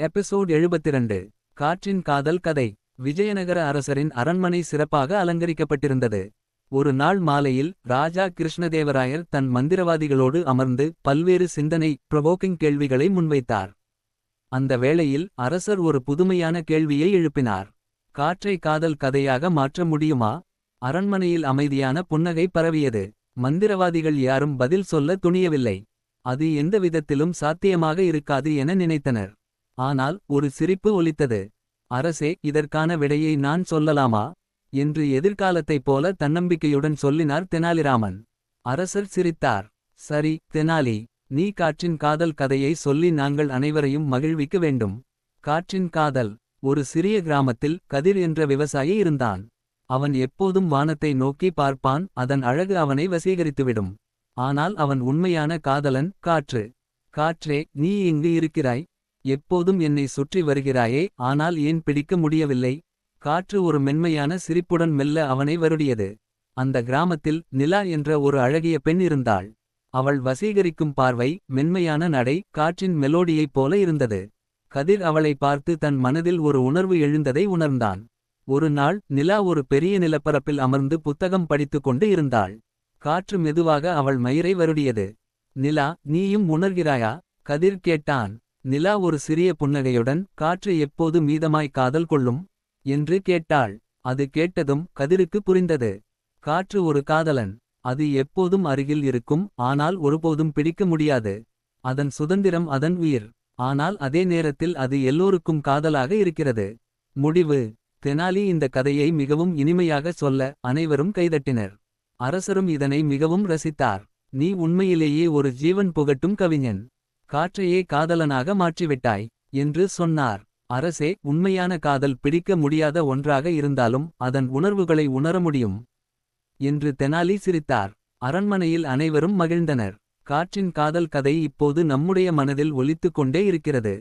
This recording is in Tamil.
எபிசோட் 72 காற்றின் காதல் கதை. விஜயநகர அரசரின் அரண்மனை சிறப்பாக அலங்கரிக்கப்பட்டிருந்தது. ஒரு நாள் மாலையில் ராஜா கிருஷ்ணதேவராயர் தன் மந்திரவாதிகளோடு அமர்ந்து பல்வேறு சிந்தனை ப்ரொவோக்கிங் கேள்விகளை முன்வைத்தார். அந்த வேளையில் அரசர் ஒரு புதுமையான கேள்வியை எழுப்பினார். காற்றை காதல் கதையாக மாற்ற முடியுமா? அரண்மனையில் அமைதியான புன்னகை பரவியது. மந்திரவாதிகள் யாரும் பதில் சொல்ல துணியவில்லை. அது எந்த விதத்திலும் சாத்தியமாக இருக்காது என நினைத்தனர். ஆனால் ஒரு சிரிப்பு ஒலித்தது. அரசே இதற்கான விடையை நான் சொல்லலாமா? என்று எதிர்காலத்தைப் போல தன்னம்பிக்கையுடன் சொல்லினார் தெனாலிராமன். அரசர் சிரித்தார். சரி தெனாலி நீ காற்றின் காதல் கதையை சொல்லி நாங்கள் அனைவரையும் மகிழ்விக்க வேண்டும். காற்றின் காதல் ஒரு சிறிய கிராமத்தில் கதிர் என்ற விவசாயி இருந்தான். அவன் எப்போதும் வானத்தை நோக்கி பார்ப்பான் அதன் அழகு அவனை வசீகரித்துவிடும். ஆனால் அவன் உண்மையான காதலன் காற்று. காற்றே நீ இங்கு இருக்கிறாய். எப்போதும் என்னை சுற்றி வருகிறாயே ஆனால் ஏன் பிடிக்க முடியவில்லை? காற்று ஒரு மென்மையான சிரிப்புடன் மெல்ல அவனை வருடியது. அந்த கிராமத்தில் நிலா என்ற ஒரு அழகிய பெண் இருந்தாள். அவள் வசீகரிக்கும் பார்வை மென்மையான நடை காற்றின் மெலோடியைப் போல இருந்தது. கதிர் அவளை பார்த்து தன் மனதில் ஒரு உணர்வு எழுந்ததை உணர்ந்தான். ஒரு நாள் நிலா ஒரு பெரிய நிலப்பரப்பில் அமர்ந்து புத்தகம் படித்துக் கொண்டு இருந்தாள். காற்று மெதுவாக அவள் மயிரை வருடியது. நிலா நீயும் உணர்கிறாயா? கதிர் கேட்டான். நிலா ஒரு சிறிய புன்னகையுடன் காற்று எப்போது மீதமாய் காதல் கொள்ளும்? என்று கேட்டாள். அது கேட்டதும் கதிருக்கு புரிந்தது. காற்று ஒரு காதலன். அது எப்போதும் அருகில் இருக்கும் ஆனால் ஒருபோதும் பிடிக்க முடியாது. அதன் சுதந்திரம் அதன் உயிர். ஆனால் அதே நேரத்தில் அது எல்லோருக்கும் காதலாக இருக்கிறது. முடிவு. தெனாலி இந்த கதையை மிகவும் இனிமையாக சொல்ல அனைவரும் கைதட்டினர். அரசரும் இதனை மிகவும் ரசித்தார். நீ உண்மையிலேயே ஒரு ஜீவன் புகட்டும் கவிஞன். காற்றையே காதலனாக மாற்றிவிட்டாய் என்று சொன்னார். அரசே உண்மையான காதல் பிடிக்க முடியாத ஒன்றாக இருந்தாலும் அதன் உணர்வுகளை உணர முடியும் என்று தெனாலி சிரித்தார். அரண்மனையில் அனைவரும் மகிழ்ந்தனர். காற்றின் காதல் கதை இப்போது நம்முடைய மனதில் ஒலித்துக்கொண்டே இருக்கிறது.